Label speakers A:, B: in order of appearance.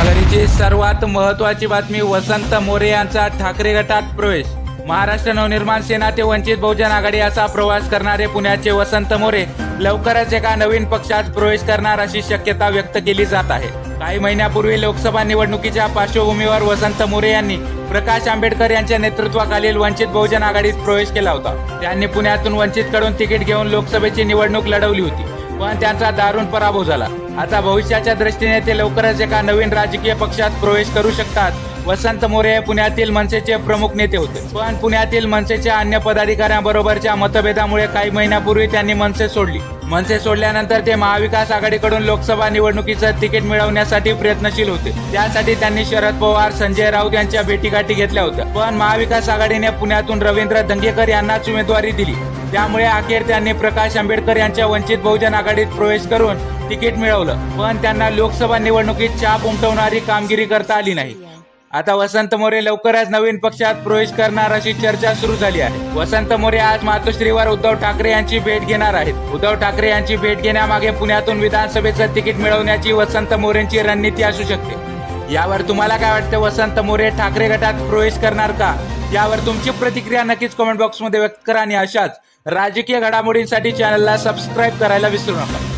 A: नगरीची सर्वात महत्त्वाची बातमी वसंत मोरे यांचा ठाकरे गटात प्रवेश. महाराष्ट्र नवनिर्माण सेना ते वंचित बहुजन आघाडी असा प्रवास करणारे पुण्याचे वसंत मोरे लवकरच एका नवीन पक्षात प्रवेश करणार अशी शक्यता व्यक्त केली जात आहे. काही महिन्यापूर्वी लोकसभा निवडणुकीच्या पार्श्वभूमीवर वसंत मोरे यांनी प्रकाश आंबेडकर यांच्या नेतृत्वाखालील वंचित बहुजन आघाडीत प्रवेश केला होता. त्यांनी पुण्यातून वंचितकडून तिकीट घेऊन लोकसभेची निवडणूक लढवली होती. पण त्यांचा दारुण पराभव झाला. आता भविष्याच्या दृष्टीने ते लवकरच एका नवीन राजकीय पक्षात प्रवेश करू शकतात. वसंत मोरे हे पुण्यातील मनसेचे प्रमुख नेते होते. पण पुण्यातील मनसेच्या अन्य पदाधिकाऱ्यांबरोबरच्या मतभेदामुळे काही महिन्यापूर्वी त्यांनी मनसे सोडली. मनसे सोडल्यानंतर ते महाविकास आघाडीकडून लोकसभा निवडणुकीचं तिकीट मिळवण्यासाठी प्रयत्नशील होते. त्यासाठी त्यांनी शरद पवार संजय राऊत यांच्या भेटीगाठी घेतल्या होत्या. पण महाविकास आघाडीने पुण्यातून रवींद्र दंगेकर यांनाच उमेदवारी दिली. त्यामुळे अखेर त्यांनी प्रकाश आंबेडकर यांच्या वंचित बहुजन आघाडीत प्रवेश करून तिकीट मिळवलं. पण त्यांना लोकसभा निवडणुकीत चाप उमटवणारी कामगिरी करता आली नाही. आता वसंत मोरे लवकरच नवीन पक्षात प्रवेश करणार अशी चर्चा सुरू झाली आहे. वसंत मोरे आज मातोश्रीवर उद्धव ठाकरे यांची भेट घेणार आहेत. उद्धव ठाकरे यांची भेट घेण्यामागे पुण्यातून विधानसभेचं तिकीट मिळवण्याची वसंत मोरेंची रणनीती असू शकते. यावर तुम्हाला काय वाटतं? वसंत मोरे ठाकरे गटात प्रवेश करणार का? यावर तुमची प्रतिक्रिया नक्कीच कमेंट बॉक्समध्ये व्यक्त करा आणि अशाच राजकीय घडामोडींसाठी चॅनलला सबस्क्राईब करायला विसरू नका.